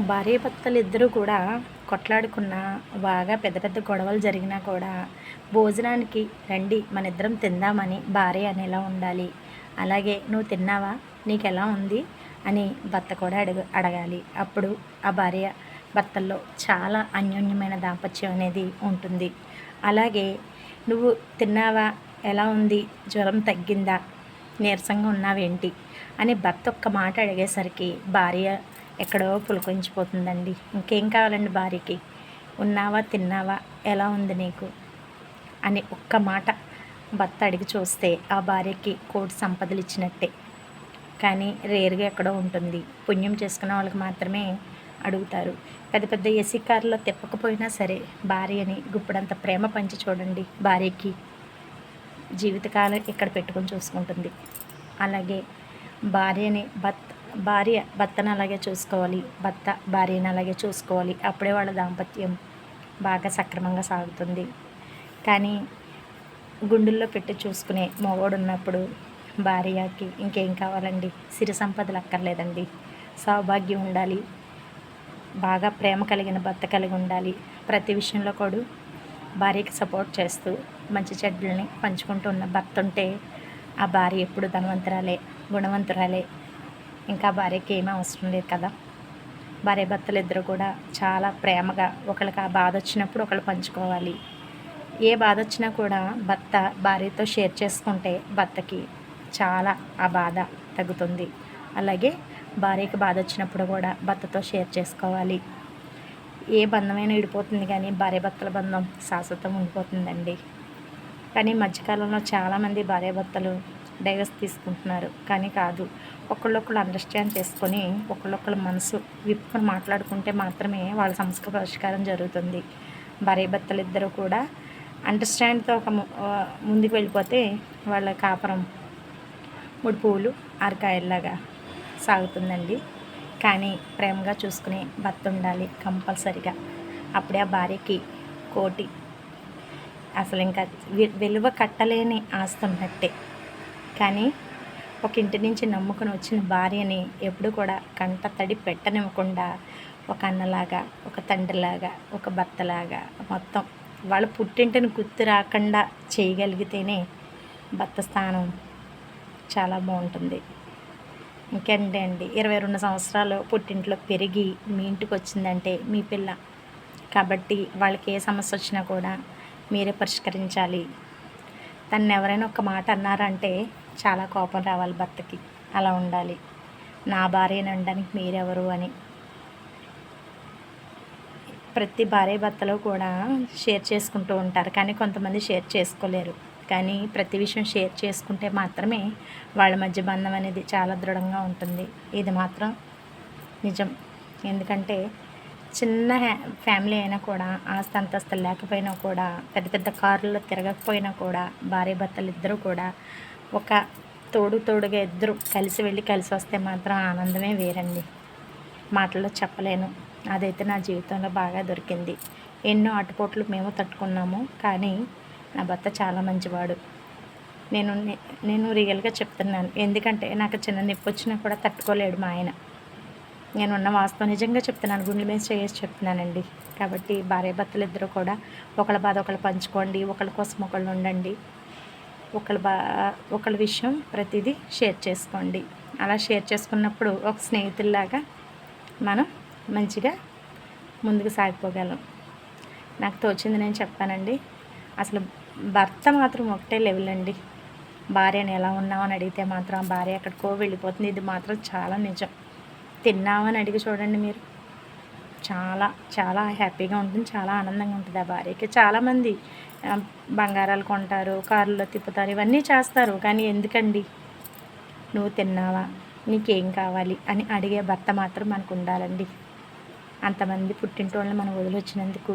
భార్య భర్తలు ఇద్దరూ కూడా కొట్లాడుకున్న బాగా పెద్ద పెద్ద గొడవలు జరిగినా కూడా భోజనానికి రండి మన ఇద్దరం తిందామని భార్య అనేలా ఉండాలి. అలాగే నువ్వు తిన్నావా? నీకు ఎలా ఉంది? అని భర్త కూడా అడగ అడగాలి. అప్పుడు ఆ భార్య భర్తల్లో చాలా అన్యోన్యమైన దాంపత్యం అనేది ఉంటుంది. అలాగే నువ్వు తిన్నావా? ఎలా ఉంది? జ్వరం తగ్గిందా? నీరసంగా ఉన్నావేంటి? అని భర్త ఒక్క మాట అడిగేసరికి భార్య ఎక్కడో పులకించిపోతుందండి ఇంకేం కావాలండి భార్యకి? ఉన్నావా తిన్నావా? ఎలా ఉంది నీకు? అని ఒక్క మాట భర్త అడిగి చూస్తే ఆ భార్యకి కోటి సంపదలు ఇచ్చినట్టే. కానీ రేరుగా ఎక్కడో ఉంటుంది. పుణ్యం చేసుకున్న వాళ్ళకి మాత్రమే అడుగుతారు. పెద్ద పెద్ద ఏసీ కారులో తిప్పకపోయినా సరే భార్యని గుప్పుడంత ప్రేమ పంచి చూడండి భార్యకి. జీవితకాలం ఇక్కడ పెట్టుకొని చూసుకుంటుంది. అలాగే భార్యని భర్త భార్య భర్తను అలాగే చూసుకోవాలి భర్త భార్యను అలాగే చూసుకోవాలి. అప్పుడే వాళ్ళ దాంపత్యం బాగా సక్రమంగా సాగుతుంది. కానీ గుండెల్లో పెట్టి చూసుకునే మగవాడు ఉన్నప్పుడు భార్యకి ఇంకేం కావాలండి? సిరి సంపదలు అక్కర్లేదండి. సౌభాగ్యం ఉండాలి. బాగా ప్రేమ కలిగిన భర్త కలిగి ఉండాలి. ప్రతి విషయంలో కూడా భార్యకి సపోర్ట్ చేస్తూ మంచి చెడ్డల్ని పంచుకుంటూ ఉన్న భర్త ఉంటే ఆ భార్య ఎప్పుడు ధనవంతురాలే గుణవంతురాలే. ఇంకా భార్యకి ఏమీ అవసరం లేదు కదా. భార్య భర్తలు ఇద్దరు కూడా చాలా ప్రేమగా ఒకరికి ఆ బాధ వచ్చినప్పుడు ఒకళ్ళు పంచుకోవాలి. ఏ బాధ వచ్చినా కూడా భర్త భార్యతో షేర్ చేసుకుంటే భర్తకి చాలా ఆ బాధ తగ్గుతుంది. అలాగే భార్యకి బాధ వచ్చినప్పుడు కూడా భర్తతో షేర్ చేసుకోవాలి. ఏ బంధమైనా విడిపోతుంది కానీ భార్య భర్తల బంధం శాశ్వతం ఉండిపోతుందండి. కానీ ఈ మధ్యకాలంలో చాలామంది భార్యాభర్తలు డైవర్స్ తీసుకుంటున్నారు. కానీ కాదు. ఒకళ్ళొకళ్ళు అండర్స్టాండ్ చేసుకొని ఒకళ్ళొకళ్ళ మనసు విప్పుకొని మాట్లాడుకుంటే మాత్రమే వాళ్ళ సమస్య పరిష్కారం జరుగుతుంది. భార్యాభర్తలు ఇద్దరు కూడా అండర్స్టాండ్తో ఒక ము- ముందుకు వెళ్ళిపోతే వాళ్ళ కాపురం మూడు పువ్వులు ఆరకాయల్లాగా సాగుతుందండి. కానీ ప్రేమగా చూసుకునే భర్త ఉండాలి కంపల్సరిగా. అప్పుడే ఆ భార్యకి కోటి. అసలు ఇంకా విలువ కట్టలేని ఆస్తి ఉన్నట్టే. కానీ ఒక ఇంటి నుంచి నమ్ముకొని వచ్చిన భార్యని ఎప్పుడు కూడా కంట తడి పెట్టనివ్వకుండా ఒక అన్నలాగా ఒక తండ్రిలాగా ఒక భర్తలాగా మొత్తం వాళ్ళ పుట్టింటిని గుర్తు రాకుండా చేయగలిగితేనే భర్త స్థానం చాలా బాగుంటుంది. ఇంకేంటి అండి ఇరవై రెండు సంవత్సరాలు పుట్టింట్లో పెరిగి మీ ఇంటికి వచ్చిందంటే మీ పిల్ల. కాబట్టి వాళ్ళకి ఏ సమస్య వచ్చినా కూడా మీరే పరిష్కరించాలి. తను ఎవరైనా ఒక మాట అన్నారంటే చాలా కోపం రావాలి భర్తకి. అలా ఉండాలి. నా భార్యని అనడానికి మీరెవరు అని. ప్రతి భార్య భర్తలో కూడా షేర్ చేసుకుంటూ ఉంటారు. కానీ కొంతమంది షేర్ చేసుకోలేరు. కానీ ప్రతి విషయం షేర్ చేసుకుంటే మాత్రమే వాళ్ళ మధ్య బంధం అనేది చాలా దృఢంగా ఉంటుంది. ఇది మాత్రం నిజం. ఎందుకంటే చిన్న హ్యా ఫ్యామిలీ అయినా కూడా ఆస్తి అంతస్తులు లేకపోయినా కూడా పెద్ద పెద్ద కారుల్లో తిరగకపోయినా కూడా భార్య భర్తలు ఇద్దరు కూడా ఒక తోడు తోడుగా ఇద్దరు కలిసి వెళ్ళి కలిసి వస్తే మాత్రం ఆనందమే వేరండి. మాటల్లో చెప్పలేను. అదైతే నా జీవితంలో బాగా దొరికింది. ఎన్నో అటుపోట్లు మేము తట్టుకున్నాము కానీ నా భర్త చాలా మంచివాడు. నేను నే- నేను రియల్గా చెప్తున్నాను. ఎందుకంటే నాకు చిన్న నొప్పి వచ్చినా కూడా తట్టుకోలేడు మా ఆయన. నేను ఉన్న వాస్తవం నిజంగా చెప్తున్నాను గుండెల మీద చేసి చెప్తున్నానండి. కాబట్టి భార్య భర్తలు ఇద్దరు కూడా ఒకళ్ళ బాధ ఒకళ్ళు పంచుకోండి ఒకళ్ళ కోసం ఒకళ్ళు ఉండండి. ఒకళ్ళ బా ఒకళ్ళ విషయం ప్రతిదీ షేర్ చేసుకోండి. అలా షేర్ చేసుకున్నప్పుడు ఒక స్నేహితుల్లాగా మనం మంచిగా ముందుకు సాగిపోగలం. నాకు తోచింది నేను చెప్పానండి అసలు భర్త మాత్రం ఒకటే లెవెల్ అండి. భార్యని ఎలా ఉన్నామని అని అడిగితే మాత్రం ఆ భార్య ఎక్కడికో వెళ్ళిపోతుంది. ఇది మాత్రం చాలా నిజం. తిన్నావని అడిగి చూడండి మీరు. చాలా చాలా హ్యాపీగా ఉంటుంది చాలా ఆనందంగా ఉంటుంది ఆ భార్యకి. చాలామంది బంగారాలు కొంటారు కారులో తిప్పుతారు ఇవన్నీ చేస్తారు. కానీ ఎందుకండి? నువ్వు తిన్నావా? నీకేం కావాలి? అని అడిగే భర్త మాత్రం మనకు ఉండాలండి. అంతమంది పుట్టింటోళ్ళని మనం వదిలొచ్చినందుకు